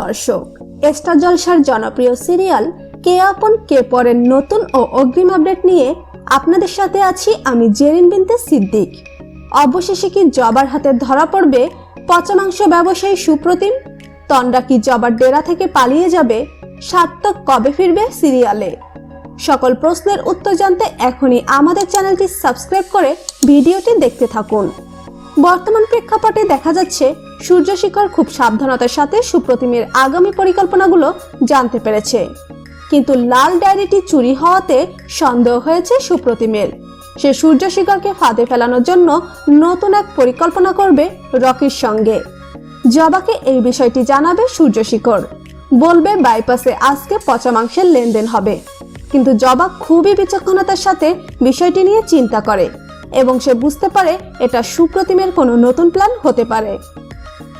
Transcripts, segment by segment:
দর্শক স্টার জলসার জনপ্রিয় সিরিয়াল কে আপন, কে পরের নতুন ও অগ্রিম আপডেট নিয়ে আপনাদের সাথে আছি আমি জেরিন বিনতে সিদ্দিক। অবশেষে কি জবার হাতে ধরা পড়বে পচা মাংস ব্যবসায়ী সুপ্রতিম? তন্ডা কি জবার ডেরা থেকে পালিয়ে যাবে? সার্থক কবে ফিরবে সিরিয়ালে? সকল প্রশ্নের উত্তর জানতে এখনই আমাদের চ্যানেলটি সাবস্ক্রাইব করে ভিডিওটি দেখতে থাকুন। বর্তমান প্রেক্ষাপটে দেখা যাচ্ছে সূর্যশিখর খুব সাবধানতার সাথে সুপ্রতিমের আগামী পরিকল্পনাগুলো জানতে পেরেছে। কিন্তু লাল ডায়েরিটি চুরি হওয়াতে সন্দেহ হয়েছে সুপ্রতিমের। সে সূর্যশিখরকে ফাঁদে ফেলানোর জন্য নতুন এক পরিকল্পনা করবে রকির সঙ্গে। জবাকে এই বিষয়টি জানাবে সূর্যশিখর বলবে, বাইপাসে আজকে পচা মাংসের লেনদেন হবে। কিন্তু জবা খুবই বিচক্ষণতার সাথে বিষয়টি নিয়ে চিন্তা করে এবং সে বুঝতে পারে এটা সুপ্রতিমের কোনো নতুন প্ল্যান হতে পারে।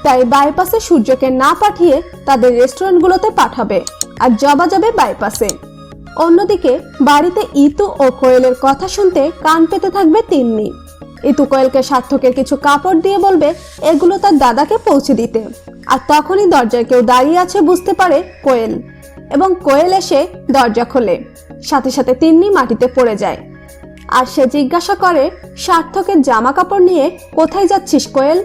তাই বাইপাসে সূর্যকে না পাঠিয়ে তাদের রেস্টুরেন্টগুলোতে পাঠাবে আর জবা যাবে বাইপাসে। অন্যদিকে, বাড়িতে ইতু ও কোয়েলের কথা শুনতে কান পেতে থাকবে তিন্নি। ইতু কোয়েলকে সার্থকের কিছু কাপড় দিয়ে বলবে, এগুলো তার দাদাকে পৌঁছে দিতে। আর তখনই দরজায় কেউ দাঁড়িয়ে আছে বুঝতে পারে কোয়েল। এবং কোয়েল এসে দরজা খোলে। সাথে সাথে তিন্নি মাটিতে পড়ে যায়। আর সে জিজ্ঞাসা করে, সার্থকের জামা কাপড় নিয়ে কোথায় যাচ্ছিস কোয়েল?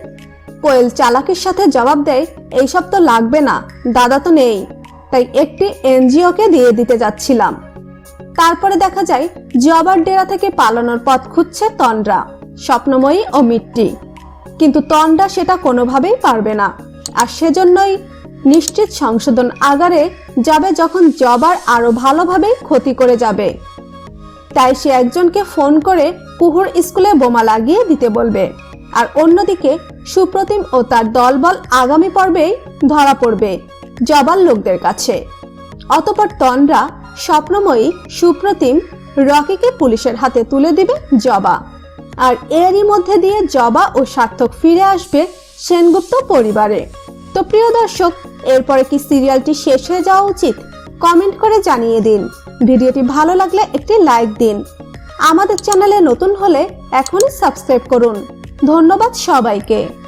কোয়েল চালাকির সাথে জবাব দেয়, এইসব তো লাগবে না, দাদা তো নেই। তাই একটি এনজিওকে দিয়ে দিতে যাচ্ছিলাম। তারপরে দেখা যায়, জবার ডেরা থেকে পালানোর পথ খুঁজছে তন্ড্রা স্বপ্নময়ী ও মিট্টি। কিন্তু তন্ডা সেটা কোনোভাবেই পারবে না। আর সেজন্যই নিশ্চিত সংশোধন আগারে যাবে যখন জবার আরও ভালোভাবেই ক্ষতি করে যাবে। তাই সে একজনকে ফোন করে কুহুর স্কুলে বোমা লাগিয়ে দিতে বলবে। আর অন্যদিকে সুপ্রতিম ও তার দলবল আগামী পর্বেই ধরা পড়বে জবার লোকদের কাছে। অতপর তন্দ্রা স্বপ্নময়ী সুপ্রতিম রকিকে পুলিশের হাতে তুলে দিবে জবা। আর এরই মধ্যে দিয়ে জবা ও সার্থক ফিরে আসবে সেনগুপ্ত পরিবারে। তো প্রিয় দর্শক, এরপরে কি সিরিয়ালটি শেষ হয়ে যাওয়া উচিত? কমেন্ট করে জানিয়ে দিন। ভিডিওটি ভালো লাগলে একটি লাইক দিন। আমাদের চ্যানেলে নতুন হলে এখনই সাবস্ক্রাইব করুন। ধন্যবাদ সবাইকে।